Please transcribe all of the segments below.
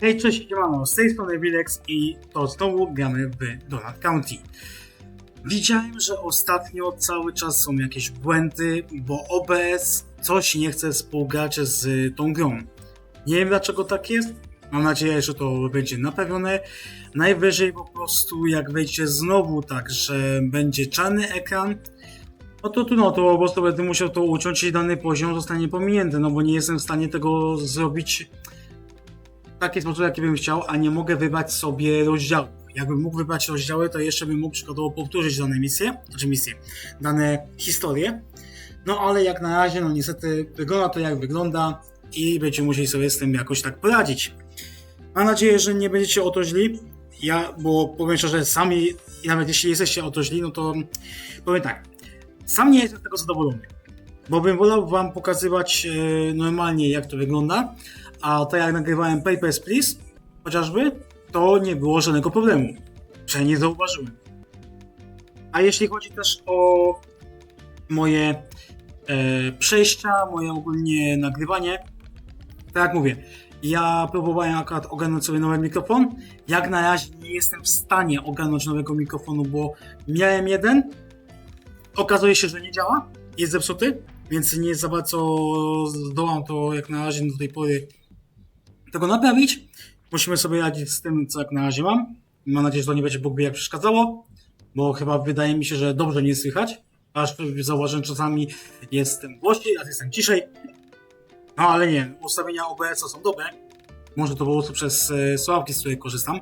Hej, cześć, siemano, z tej strony Wilex i to znowu gramy w Donut County. Widziałem, że ostatnio cały czas są jakieś błędy, bo OBS coś nie chce współgrać z tą grą. Nie wiem dlaczego tak jest, mam nadzieję, że to będzie naprawione. Najwyżej po prostu jak wejdzie znowu tak, że będzie czarny ekran, no to tu no to po prostu będę musiał to uciąć i dany poziom zostanie pominięty, no bo nie jestem w stanie tego zrobić w taki sposób, jaki bym chciał, a nie mogę wybrać sobie rozdziałów. Jakbym mógł wybrać rozdziały, to jeszcze bym mógł przykładowo powtórzyć dane misje, znaczy misje, dane historie. No ale jak na razie, no niestety wygląda to jak wygląda i będziemy musieli sobie z tym jakoś tak poradzić. Mam nadzieję, że nie będziecie o to źli. Ja, bo powiem szczerze, sami, nawet jeśli jesteście o to źli, no to powiem tak. Sam nie jestem z tego zadowolony. Bo bym wolał wam pokazywać e, normalnie, jak to wygląda, a to jak nagrywałem Papers, Please, chociażby, to nie było żadnego problemu. Przynajmniej nie zauważyłem. A jeśli chodzi też o moje e, przejścia, moje ogólnie nagrywanie, tak jak mówię, ja próbowałem akurat ogarnąć sobie nowy mikrofon. Jak na razie nie jestem w stanie ogarnąć nowego mikrofonu, bo miałem jeden, okazuje się, że nie działa, jest zepsuty, więc nie za bardzo zdołam to jak na razie do tej pory tego naprawić. Musimy sobie radzić z tym, co jak na razie mam. Mam nadzieję, że to nie będzie Bóg wie jak przeszkadzało, bo chyba wydaje mi się, że dobrze mnie słychać. Aż zauważyłem, że czasami jestem głośniej, a jestem ciszej. No ale nie, ustawienia OBS są dobre. Może to po prostu przez e, słuchawki, z której korzystam.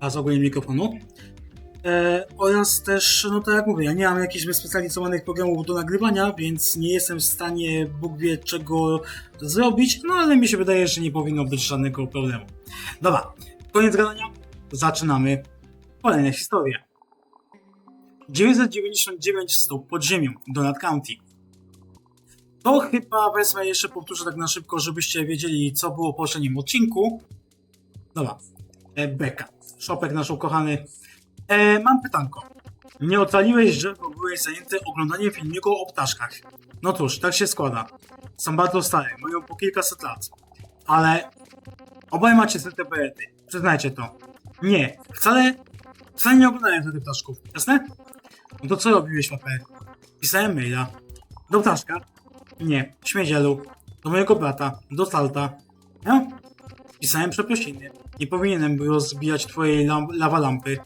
A z ogólnie mikrofonu. E, oraz też, no tak jak mówię, ja nie mam jakichś wyspecjalizowanych programów do nagrywania, więc nie jestem w stanie Bóg wie czego zrobić, no ale mi się wydaje, że nie powinno być żadnego problemu. Dobra, koniec gadania, zaczynamy kolejne historie. 999 stóp pod ziemią, Donut County. To chyba wezmę jeszcze powtórzę tak na szybko, żebyście wiedzieli co było w poprzednim odcinku. Dobra, e, Beka, Szopek nasz ukochany, E, mam pytanko. Nie ocaliłeś, że byłeś zajęty oglądaniem filmiku o ptaszkach. No cóż, tak się składa. Są bardzo stare, mają po kilkaset lat. Ale obaj macie ZTBety. Przyznajcie to. Nie, wcale, wcale nie oglądałem tych ptaszków. Jasne? No to co robiłeś, papę? Pisałem maila. Do ptaszka? Nie. Śmiedzielu. Do mojego brata. Do salta. No? Pisałem przeprosiny. Nie powinienem był rozbijać twojej lam lawa lampy.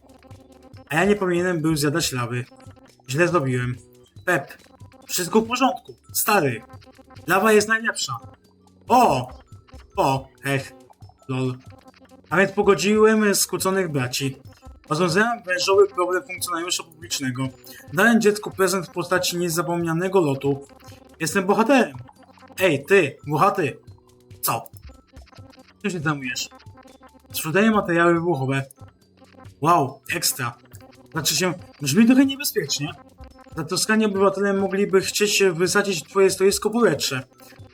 A ja nie powinienem był zjadać lawy. Źle zrobiłem. Pep, wszystko w porządku. Stary, lawa jest najlepsza. O! O, hech, lol. A więc pogodziłem skłóconych braci. Rozwiązałem wężowy problem funkcjonariusza publicznego. Dałem dziecku prezent w postaci niezapomnianego lotu. Jestem bohaterem. Ej, ty, bohaty. Co? Co się zajmujesz? Sprzedaję materiały wybuchowe. Wow, ekstra. Znaczy się, brzmi trochę niebezpiecznie. Zatroskani obywatele mogliby chcieć wysadzić twoje stoisko powietrze.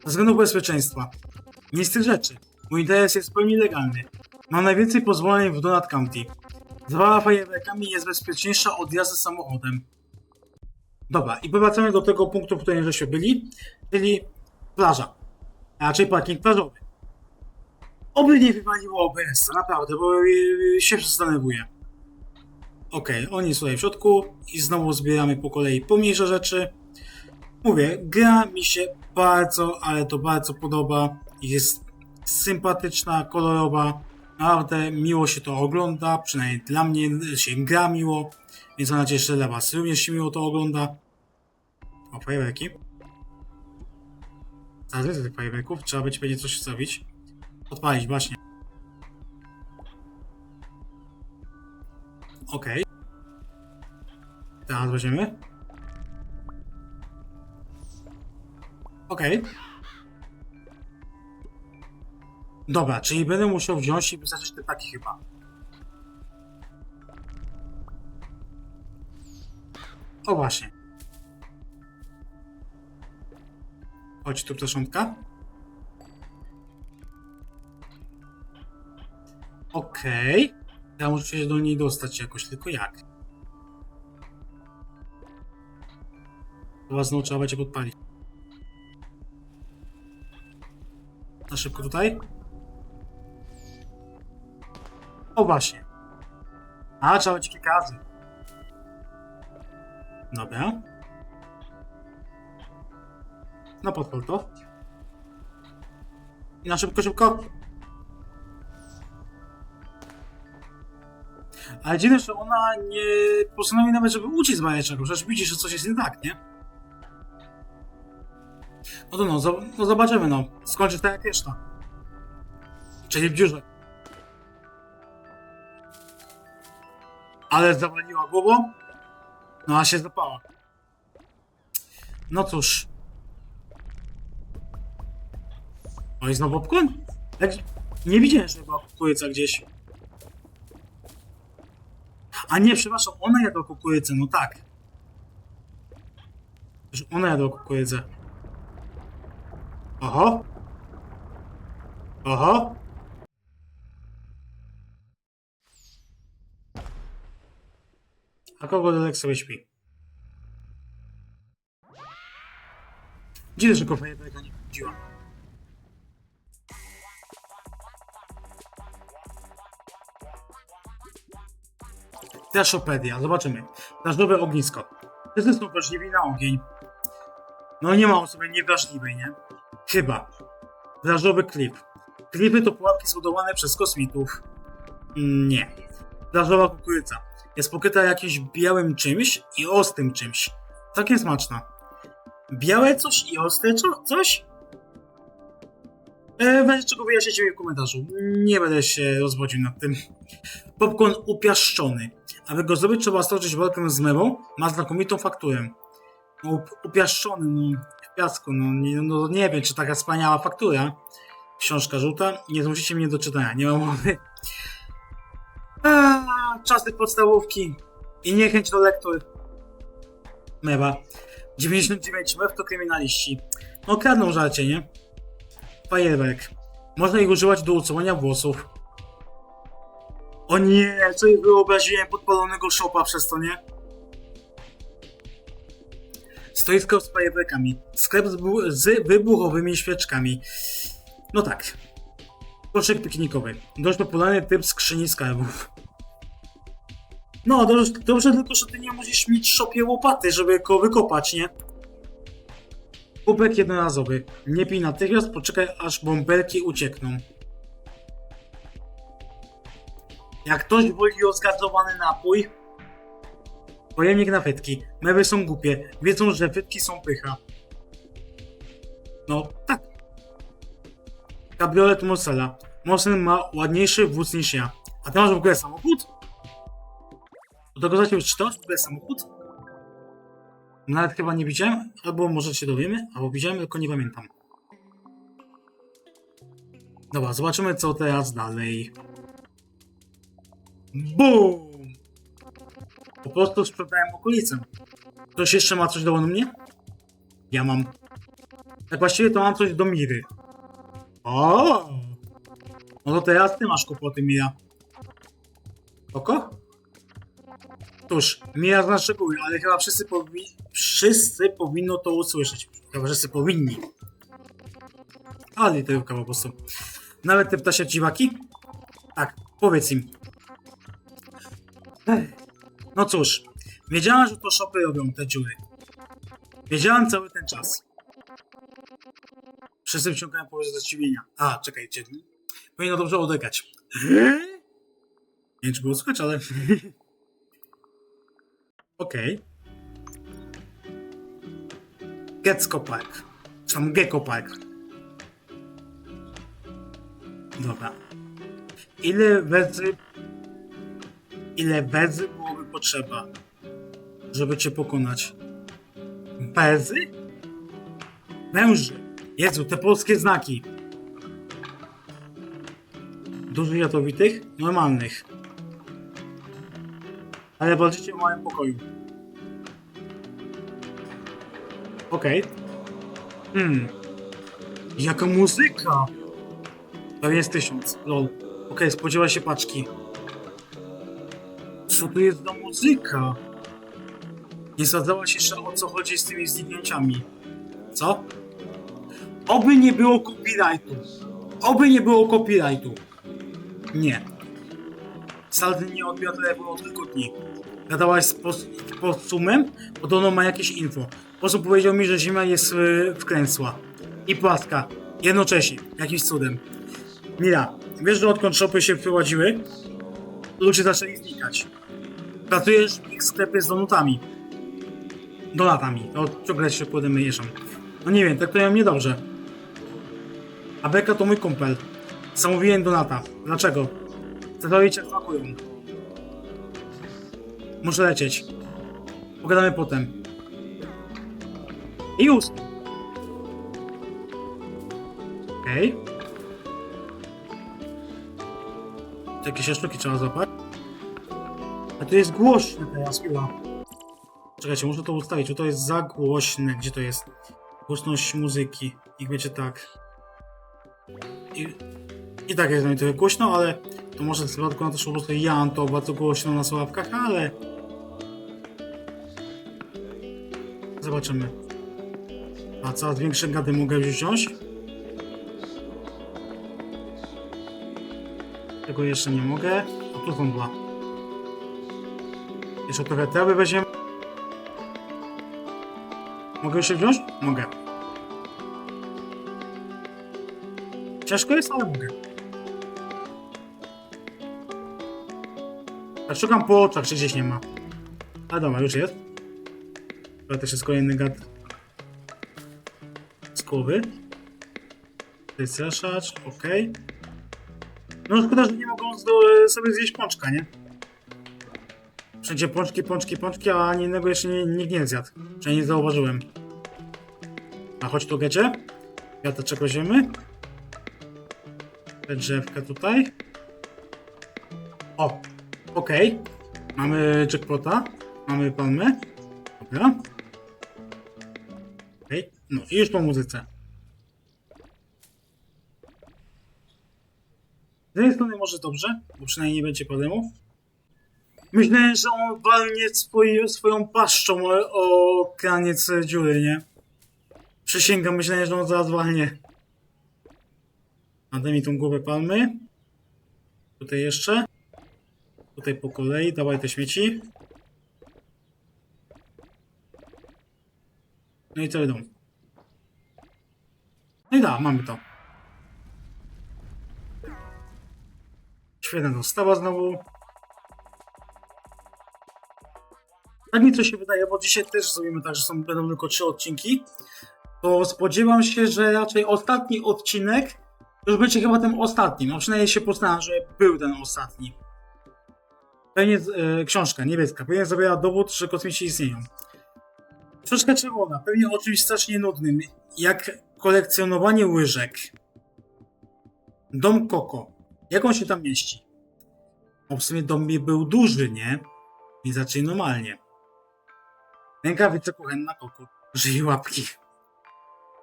Ze względu bezpieczeństwa. Nie z tych rzeczy. Mój interes jest w pełni legalny. Mam najwięcej pozwoleń w Donut County. Zabawa fajerwerkami jest bezpieczniejsza od jazdy samochodem. Dobra, i powracamy do tego punktu, w którym żeśmy byli, czyli plaża. A raczej parking plażowy. Oby nie wywaliło OBS, naprawdę, bo yy, się zastanawiuję. Okej, oni są tutaj w środku i znowu zbieramy po kolei pomniejsze rzeczy. Mówię, gra mi się bardzo, ale to bardzo podoba. Jest sympatyczna, kolorowa. Naprawdę miło się to ogląda, przynajmniej dla mnie się gra miło, więc mam nadzieję, że dla Was również się miło to ogląda. O, fajerwerki. Zaraz tych fajerwerków, trzeba będzie coś zrobić. Odpalić, właśnie. Okej. Teraz weźmiemy. Okej. Dobra, czyli będę musiał wziąć i wysadzić te paki chyba. O właśnie. Chodź tu ptaszątka. Okej. Ja muszę się do niej dostać jakoś, tylko jak? Chyba znowu trzeba będzie podpalić. Na szybko tutaj. O właśnie. A, trzeba być kilka razy. Dobra. No podpal to. I na szybko, szybko. Ale dziwne, że ona nie postanowi nawet, żeby uciec z bajecznego. Przecież widzi, że coś jest nie tak, nie? No to no, no zobaczymy, no. Skończy tak jak reszta. Czyli w dziurze. Ale zawaliła głową. No a się zapała. No cóż. O, i znowu popcorn? Nie widziałem, że była kukurydza gdzieś. A nie, przepraszam, ona jadła kukurydzę, no tak. Że ona jadła kukurydzę. Oho. Oho. A kogo Delek sobie śpi? Dziwne, że go fajerwerka nie budziła. Trashopedia, zobaczymy. Drażnowe ognisko. Wszyscy są wrażliwi na ogień. No nie ma osoby niewrażliwej, nie? Chyba. Drażowy klip. Klipy to pułapki zbudowane przez kosmitów. Mm, Nie. Drażowa kukurydza. Jest pokryta jakimś białym czymś i ostrym czymś. Takie smaczna. Białe coś i ostre co- coś? E, weź czego wyjaśnicie mi w komentarzu. Nie będę się rozwodził nad tym. Popcorn upiaszczony. Aby go zrobić, trzeba stoczyć walkę z mewą. Ma znakomitą fakturę. No, up- upiaszczony, no, w piasku, no nie, no nie wiem, czy taka wspaniała faktura. Książka żółta. Nie zmusicie mnie do czytania, nie mam mowy. Eee, czasy podstawówki i niechęć do lektur. Mewa. 99 mew to kryminaliści. No kradną żarcie, nie? Fajerwerk. Można ich używać do usuwania włosów. O nie, jej wyobraziłem podpalonego szopa przez to, nie? Stoisko z fajerwerkami. Sklep z, z wybuchowymi świeczkami. No tak. Koszyk piknikowy. Dość popularny typ skrzyni skarbów. No, dobrze, dobrze tylko, że ty nie musisz mieć szopie łopaty, żeby go wykopać, nie? Kubek jednorazowy. Nie pij natychmiast, poczekaj aż bąbelki uciekną. Jak ktoś woli rozgazowany napój, pojemnik na frytki. Mewy są głupie, wiedzą, że frytki są pycha. No, tak. Kabriolet Morsela. Morsel ma ładniejszy wóz niż ja. A ty masz w ogóle samochód? Do tego zaczął, czy to w ogóle samochód? Nawet chyba nie widziałem, albo może się dowiemy, albo widziałem, tylko nie pamiętam. Dobra, zobaczymy co teraz dalej. BUM! Po prostu sprzedałem okolicę. Ktoś jeszcze ma coś do mnie? Ja mam. Tak właściwie to mam coś do Miry. O! No to teraz ty masz kłopoty, Mira. Oko? Cóż, Mira zna szczegóły, ale chyba wszyscy, powi wszyscy powinno to usłyszeć. Chyba wszyscy powinni. Ale literówka po prostu. Nawet te ptasie dziwaki? Tak, powiedz im. No cóż, wiedziałam, że to szopy robią te dziury. Wiedziałam cały ten czas. Wszyscy wciągają powyżej ze zdziwienia. A, czekajcie. Powinno dobrze odegać. Nie wiem, czy było słychać, ale... Okej. Gecko Park. Czy tam Gecko Park. Dobra. Ile wezy... Ile wezy byłoby potrzeba, żeby cię pokonać? Bezy? Węży. Jezu, te polskie znaki. Dużych jadowitych? Normalnych. Ale walczycie w małym pokoju. Okej. Hmm. Jaka muzyka! Pewnie jest tysiąc. Lol. Okej, spodziewa się paczki. Co to jest za muzyka? Nie zadzałaś jeszcze o co chodzi z tymi zniknięciami. Co? Oby nie było copyrightu. Oby nie było copyrightu. Nie. Salty nie odbiera telefonu od kilku dni. Gadałaś z pos- posumem? Podobno ma jakieś info. Posum powiedział mi, że Ziemia jest yy, wkręsła. I płaska. Jednocześnie. Jakimś cudem. Mira, wiesz, że odkąd shopy się wprowadziły, ludzie zaczęli znikać. Pracujesz w sklepie z donutami. Donatami. To ciągle się kładę mieszam. No nie wiem, traktują mnie dobrze. A Beka to mój kumpel. Zamówiłem donata. Dlaczego? Cedowi cię smakują. Muszę lecieć. Pogadamy potem. I już. Okej. Okay. Jakieś sztuki trzeba złapać. A to jest głośne teraz, chyba. Czekajcie, muszę to ustawić, bo to jest za głośne. Gdzie to jest? Głośność muzyki. Niech będzie tak. I, i tak jest dla mnie trochę głośno, ale to może z przypadku na to, że po prostu ja to bardzo głośno na słuchawkach, ale... Zobaczymy. A coraz większe gady mogę wziąć? Tego jeszcze nie mogę. A tu są dwa. Jeszcze trochę trawy weźmiemy. Mogę jeszcze wziąć? Mogę. Ciężko jest, ale mogę. Tak szukam po oczach, czy gdzieś nie ma. A dobra, już jest. To też jest kolejny gad. Z głowy. To jest raszacz, okej. No szkoda, że nie mogą sobie zjeść pączka, nie? Wszędzie pączki, pączki, pączki, a ani jednego jeszcze nie, nikt nie zjadł. Przynajmniej nie zauważyłem. A chodź tu, gecie. Wiateczek weźmiemy. Te drzewka tutaj. O, okej. Mamy jackpota. Mamy palmę. Dobra. Okej, no i już po muzyce. Z jednej strony może dobrze, bo przynajmniej nie będzie problemów. Myślałem, że on walnie swoi, swoją paszczą o, kraniec dziury, nie? Przysięgam, myślałem, że on zaraz walnie. A daj mi tą głowę palmy. Tutaj jeszcze. Tutaj po kolei, dawaj te śmieci. No i co idą? No i da, mamy to. Świetna dostawa znowu. Tak mi to się wydaje, bo dzisiaj też zrobimy tak, że są, będą tylko trzy odcinki. To spodziewam się, że raczej ostatni odcinek już będzie chyba tym ostatnim. No przynajmniej się postaram, że był ten ostatni. Pewnie e, książka niebieska. Pewnie zawiera dowód, że kosmici istnieją. Książka czerwona. Pewnie o czymś strasznie nudnym. Jak kolekcjonowanie łyżek. Dom Koko. Jak on się tam mieści? No w sumie dom był duży, nie? I zaczęli normalnie. Rękawice kuchenna Koko. Żyje łapki.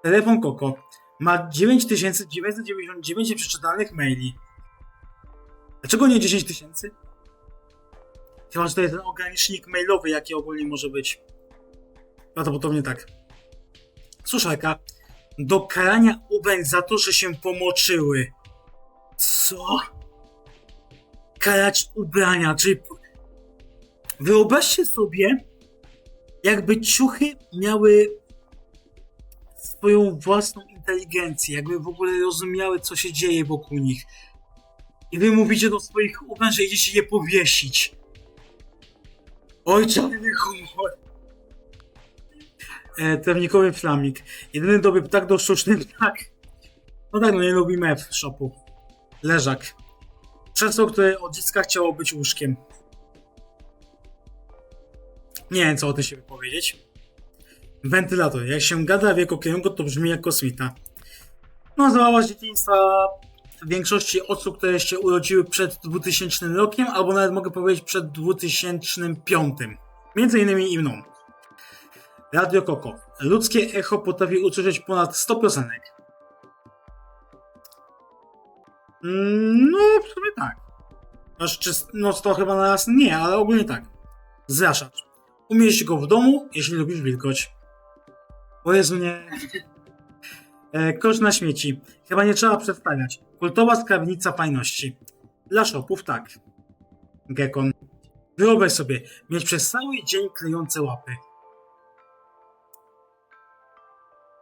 Telefon Koko. Ma 9999 przeczytanych maili. Dlaczego nie 10 tysięcy? Chyba, że to jest ten ogranicznik mailowy, jaki ogólnie może być. Prawdopodobnie tak. Suszarka. Do karania ubrań za to, że się pomoczyły. Co? Karać ubrania, czyli... Wyobraźcie sobie, jakby ciuchy miały swoją własną inteligencję, jakby w ogóle rozumiały, co się dzieje wokół nich. I wy mówicie do swoich ubrań, że idziecie je powiesić. Oj, czarny humor. E, Trawnikowy flamik. Jedyny dobry ptak do sztucznym tak. No tak, no nie lubimy F shopu. Leżak. Krzesło, które od dziecka chciało być łóżkiem. Nie wiem, co o tym się wypowiedzieć. Wentylator. Jak się gada w jego kierunku, to brzmi jak kosmita. No, zabawa z dzieciństwa większości osób, które się urodziły przed 2000 rokiem, albo nawet mogę powiedzieć przed 2005. Między innymi i mną. Radio Koko. Ludzkie echo potrafi usłyszeć ponad 100 piosenek. Mm, No, w sumie tak. Aż czy, no to chyba na raz nie, ale ogólnie tak. Zraszacz. Umieść go w domu, jeśli lubisz wilgoć. O Jezu, nie. E, kosz na śmieci. Chyba nie trzeba przedstawiać. Kultowa skarbnica fajności. Dla shopów tak. Gekon. Wyobraź sobie, mieć przez cały dzień klejące łapy.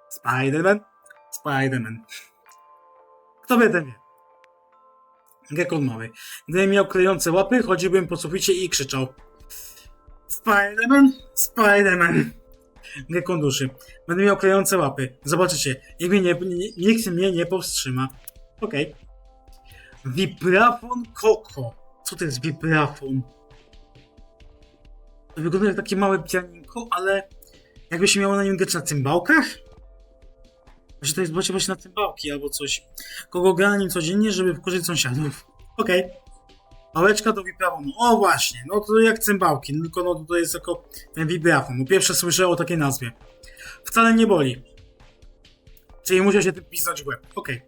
Spiderman? Spiderman. Kto wie, ten wie. Gekon mały. Gdybym miał klejące łapy, chodziłbym po suficie i krzyczał. Spiderman? Spiderman. Gekon duszy. Będę miał klejące łapy. Zobaczycie. Nikt mnie nie, nikt mnie nie powstrzyma. Okej. Vibrafon Koko. Co to jest vibrafon? Wygląda jak takie małe pianinko, ale jakby się miało na nim grać na cymbałkach? Że to jest właśnie na cymbałki albo coś. Kogo gra na nim codziennie, żeby wkurzyć sąsiadów. Okej. Pałeczka do vibrafonu. O właśnie, no to jak cymbałki, tylko no to jest jako ten vibrafon. Bo pierwsze słyszę o takiej nazwie. Wcale nie boli. Czyli musiał się tym pisać w łeb. Okej.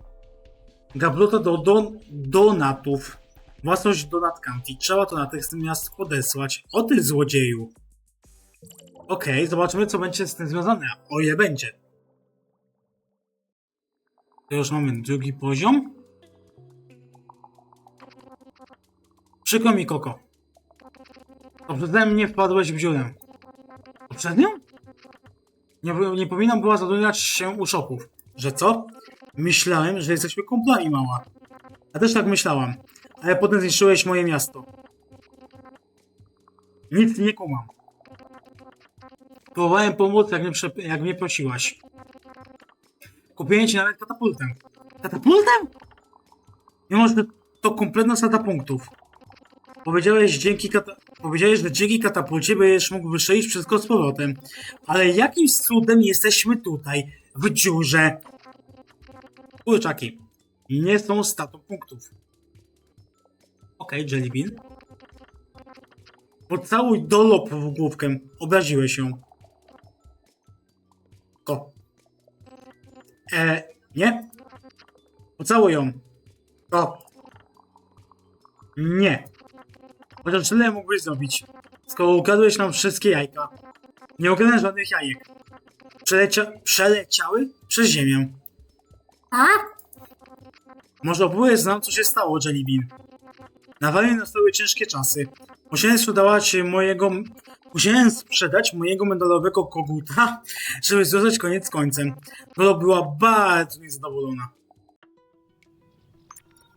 Gablota do don donatów. Własność Donat County. Trzeba to natychmiast podesłać. O ty złodzieju. Okej, zobaczymy co będzie z tym związane. O ile będzie. To już mamy drugi poziom. Przykro mi, Koko. To przeze mnie wpadłeś w dziurę. Poprzednią? Nie, nie powinnam była zatrudniać się u shopów. Że co? Myślałem, że jesteśmy kumplami, mała. Ja też tak myślałam. Ale potem zniszczyłeś moje miasto. Nic nie kumam. Próbowałem pomóc, jak mnie, jak mnie prosiłaś. Kupiłem ci nawet katapultę. Katapultę? Mimo, że to kompletna strata punktów. Powiedziałeś, dzięki kata... Powiedziałeś, że dzięki katapulcie będziesz mógł wystrzelić wszystko z powrotem. Ale jakimś cudem jesteśmy tutaj, w dziurze. Kurczaki. Nie są statą punktów. Okej, okay, Jellybean. Pocałuj dolop w główkę. Obraziłeś ją. Ko. E, nie. Pocałuj ją. Ko. Nie. Chociaż tyle mógłbyś zrobić. Skoro ukradłeś nam wszystkie jajka. Nie ukradłem żadnych jajek. Przelecia przeleciały przez ziemię. A? Może opowiedz nam, co się stało, Jellybean. Na wali nastały ciężkie czasy. Musiałem sprzedawać mojego... Musiałem sprzedać mojego medalowego koguta, żeby związać koniec z końcem. Lolo była bardzo niezadowolona.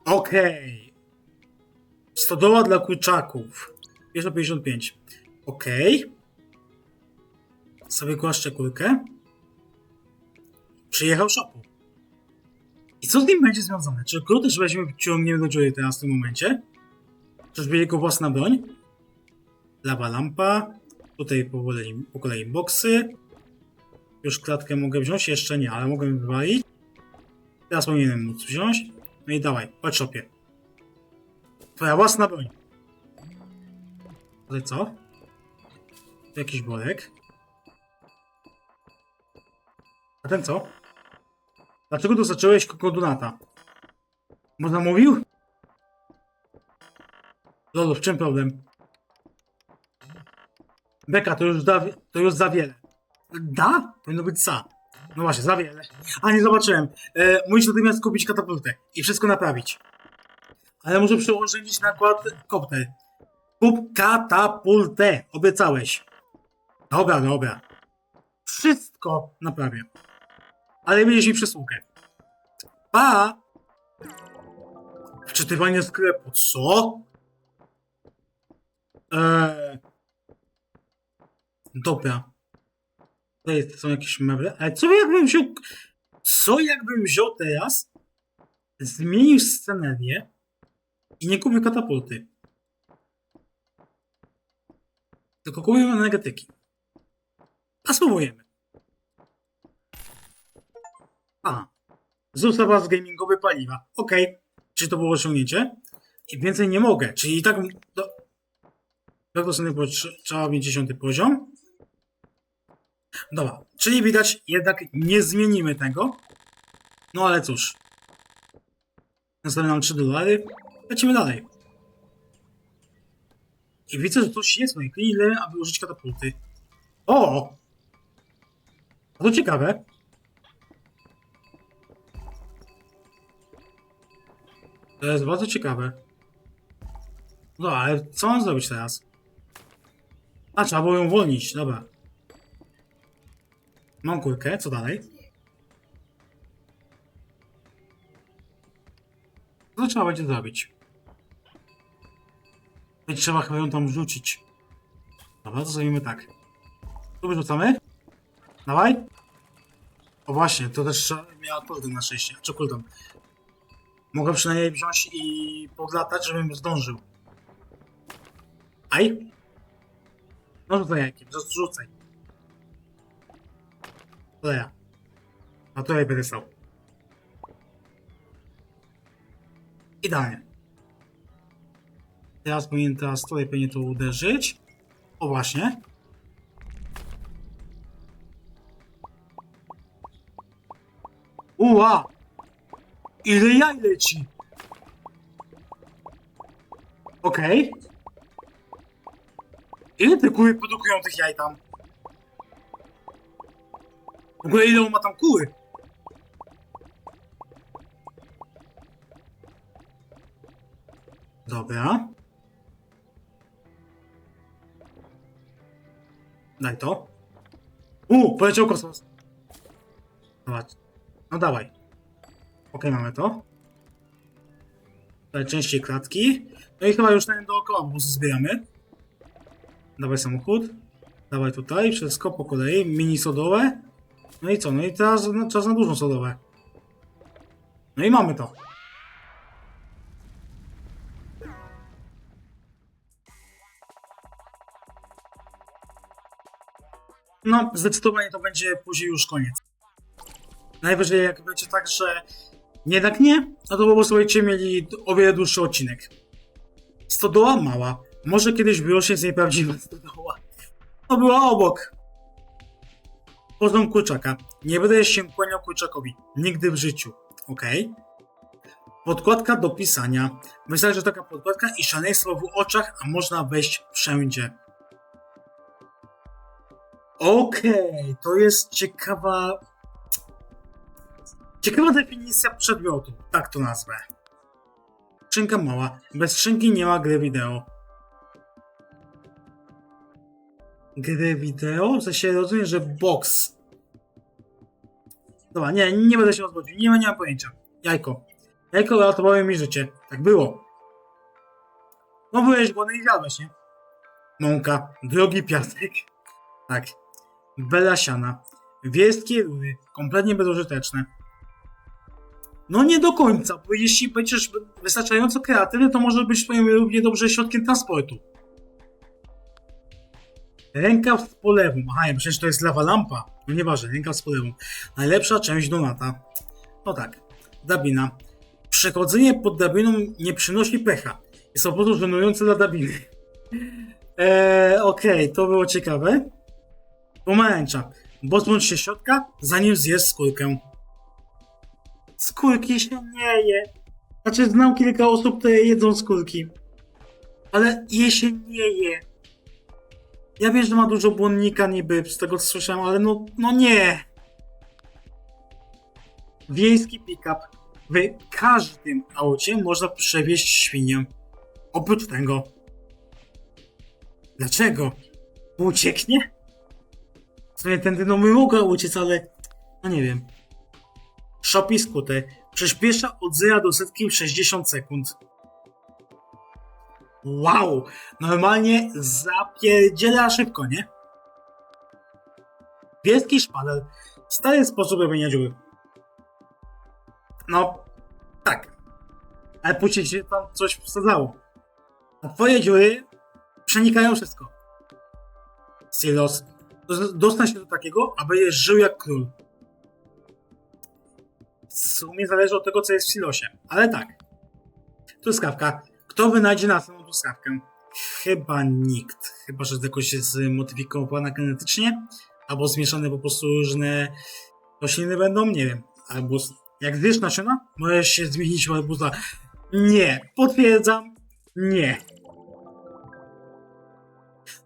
Okej. Stodoła dla kurczaków. 55. Okej. Sobie kłaszczę kulkę. Przyjechał szopu. I co z nim będzie związane? Czy król też weźmie ciągniemy do dziury teraz w tym momencie? Czyżby jego własna broń? Lawa lampa. Tutaj po kolei, po kolei boksy. Już klatkę mogę wziąć? Jeszcze nie, ale mogę wywalić. Teraz powinienem móc wziąć. No i dawaj, chodź szopie. Twoja własna broń. Ale co? Jakiś bolek. A ten co? Dlaczego dostarczyłeś kokodunata? Można mówił? Lolo, w czym problem? Beka, to już, da, to już za wiele. Da? Powinno być sa. No właśnie, za wiele. A nie zobaczyłem. E, musisz natychmiast kupić katapultę i wszystko naprawić. Ale muszę przełożyć nakład kopter. Kup katapultę. Obiecałeś. Dobra, dobra. Wszystko naprawię. Ale będziesz mi przysługę. Pa! Wczytywanie sklepu. Co? Eee... Dobra. Tutaj są jakieś meble. Ale co jakbym wziął... Co jakbym wziął teraz, zmienił scenerię i nie kupił katapulty? Tylko kupił energetyki. A spróbujemy. A. Zostawa z gamingowe paliwa. Okej. Okay. Czy to było osiągnięcie? I więcej nie mogę. Czyli i tak... Do... Prawdopodobnie trzeba mieć 10 poziom. Dobra, czyli widać, jednak nie zmienimy tego. No ale cóż. Zostały nam 3 dolary. Lecimy dalej. I widzę, że coś jest mojej ile, aby użyć katapulty. O! To ciekawe. To jest bardzo ciekawe. No ale co mam zrobić teraz? A, trzeba było ją uwolnić, dobra. Mam kulkę, co dalej? Co trzeba będzie zrobić? I trzeba chyba ją tam rzucić. Dobra, to zrobimy tak. Tu wyrzucamy. Dawaj. O właśnie, to też miała cooldown na szczęście. Czy cooldown? Mogę przynajmniej wziąć i podlatać, żebym zdążył. Aj. No rzucaj jajkiem, rzu- rzucaj. To ja. A tutaj będę stał. Idealnie. Teraz powinien teraz tutaj powinien to uderzyć. O właśnie. Uła! Ile jaj leci? Okej. Ile te kuły produkują tych jaj tam? W ogóle ile on ma tam kuły? Dobra. Daj to. U, poleciał kosmos. Zobacz. No dawaj. Okej, mamy to. Częściej klatki. No i chyba już ten dookoła po prostu zbieramy. Dawaj samochód. Dawaj tutaj, wszystko po kolei. Mini sodowe. No i co? No i teraz no, czas na dużą sodowe. No i mamy to. No, zdecydowanie to będzie później już koniec. Najwyżej jak będzie tak, że jednak nie, no to po prostu będziecie mieli o wiele dłuższy odcinek. Stodoła mała. Może kiedyś wyrośnie z niej prawdziwa stodoła. To była obok. Poziom kurczaka. Nie będę się kłaniał kurczakowi. Nigdy w życiu. Ok? Podkładka do pisania. Wystarczy taka podkładka i szaleństwo w oczach, a można wejść wszędzie. Okej, to jest ciekawa. Ciekawa definicja przedmiotu, tak to nazwę. Skrzynka mała. Bez skrzynki nie ma gry wideo. Gry wideo? W sensie rozumiem, że box. Dobra, nie, nie będę się rozwodził. Nie, ma- nie mam pojęcia. Jajko. Jajko uratowało mi życie. Tak było. No byłeś głodny i zjadłeś, nie? Mąka. Drogi piasek. Tak. Bela siana. Wiejskie rury. Kompletnie bezużyteczne. No nie do końca, bo jeśli będziesz wystarczająco kreatywny, to może być twoim równie dobrze środkiem transportu. Rękaw z polewą. Aha, ja myślę, że to jest lawa lampa. No nieważne, rękaw z polewą. Najlepsza część Donata. No tak. Dabina. Przechodzenie pod dabiną nie przynosi pecha. Jest po prostu żenujące dla dabiny. Eee, okej, to było ciekawe. Pomarańcza. Pozbądź się środka, zanim zjesz skórkę. Skórki się nie je. Znaczy, znam kilka osób, które jedzą skórki. Ale je się nie je. Ja wiem, że ma dużo błonnika niby, z tego co słyszałem, ale no, no nie. Wiejski pick-up. W każdym aucie można przewieźć świnię. Oprócz tego. Dlaczego? Ucieknie? W sumie tędy no my mogła uciec, ale... No nie wiem. Shopee Scooter przyspiesza od 0 do setki w 60 sekund. Wow! Normalnie zapierdziela szybko, nie? Wielki szpadel. Stary sposób robienia dziury. No, tak. Ale później się tam coś wsadzało. A twoje dziury przenikają wszystko. Silos. Dostań się do takiego, aby żył jak król. W sumie zależy od tego, co jest w silosie. Ale tak. Truskawka. Kto wynajdzie następną truskawkę? Chyba nikt. Chyba, że jakoś jest zmodyfikowana genetycznie, albo zmieszane po prostu różne rośliny będą, nie wiem. Albo jak zjesz nasiona, możesz się zmienić w arbuza. Nie. Potwierdzam. Nie.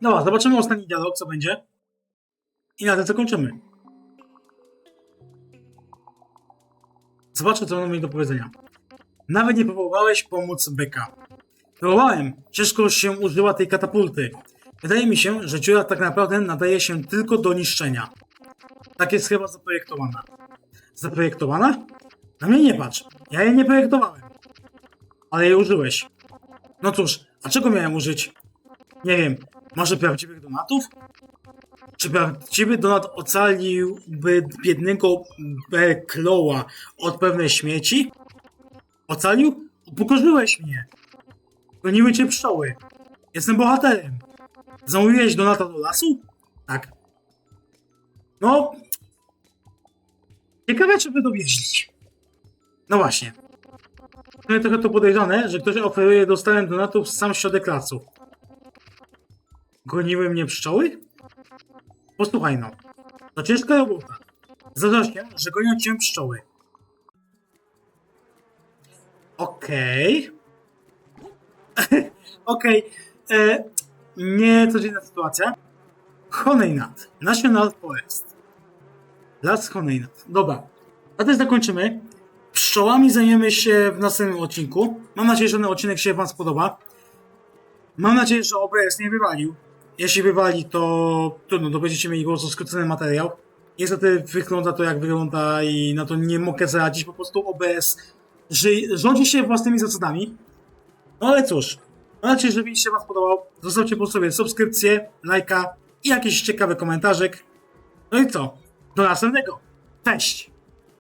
Dobra, zobaczymy ostatni dialog, co będzie. I na tym zakończymy. Zobaczę, co mieli do powiedzenia. Nawet nie próbowałeś pomóc byka. Próbowałem. Ciężko się użyła tej katapulty. Wydaje mi się, że dziura tak naprawdę nadaje się tylko do niszczenia. Tak jest chyba zaprojektowana. Zaprojektowana? Na mnie nie patrz. Ja jej nie projektowałem. Ale jej użyłeś. No cóż, a czego miałem użyć? Nie wiem, może prawdziwych donatów? Czy prawdziwy donat ocaliłby biednego Bekloa od pewnej śmieci? Ocalił? Upokorzyłeś mnie. Goniły cię pszczoły. Jestem bohaterem. Zamówiłeś donata do lasu? Tak. No. Ciekawe, czy by dowieźli. No właśnie. Trochę to podejrzane, że ktoś oferuje dostałem donatów sam środek lasu. Goniły mnie pszczoły? Posłuchaj no. To ciężka robota. Się, że gonią cię pszczoły. Okej. Okej. e, Nie codzienna sytuacja. Honeynut. National Forest. Las Honeynut. Dobra. A też zakończymy. Pszczołami zajmiemy się w następnym odcinku. Mam nadzieję, że ten odcinek się Wam spodoba. Mam nadzieję, że OBS nie wywalił. Jeśli wywali, to trudno, to będziecie mieli po prostu skrócony materiał. Niestety wygląda to jak wygląda i na to nie mogę zaradzić. Po prostu OBS ży- rządzi się własnymi zasadami. No ale cóż, mam nadzieję, że film się Wam spodobał. Zostawcie po sobie subskrypcję, lajka i jakiś ciekawy komentarzek. No i co? Do następnego. Cześć!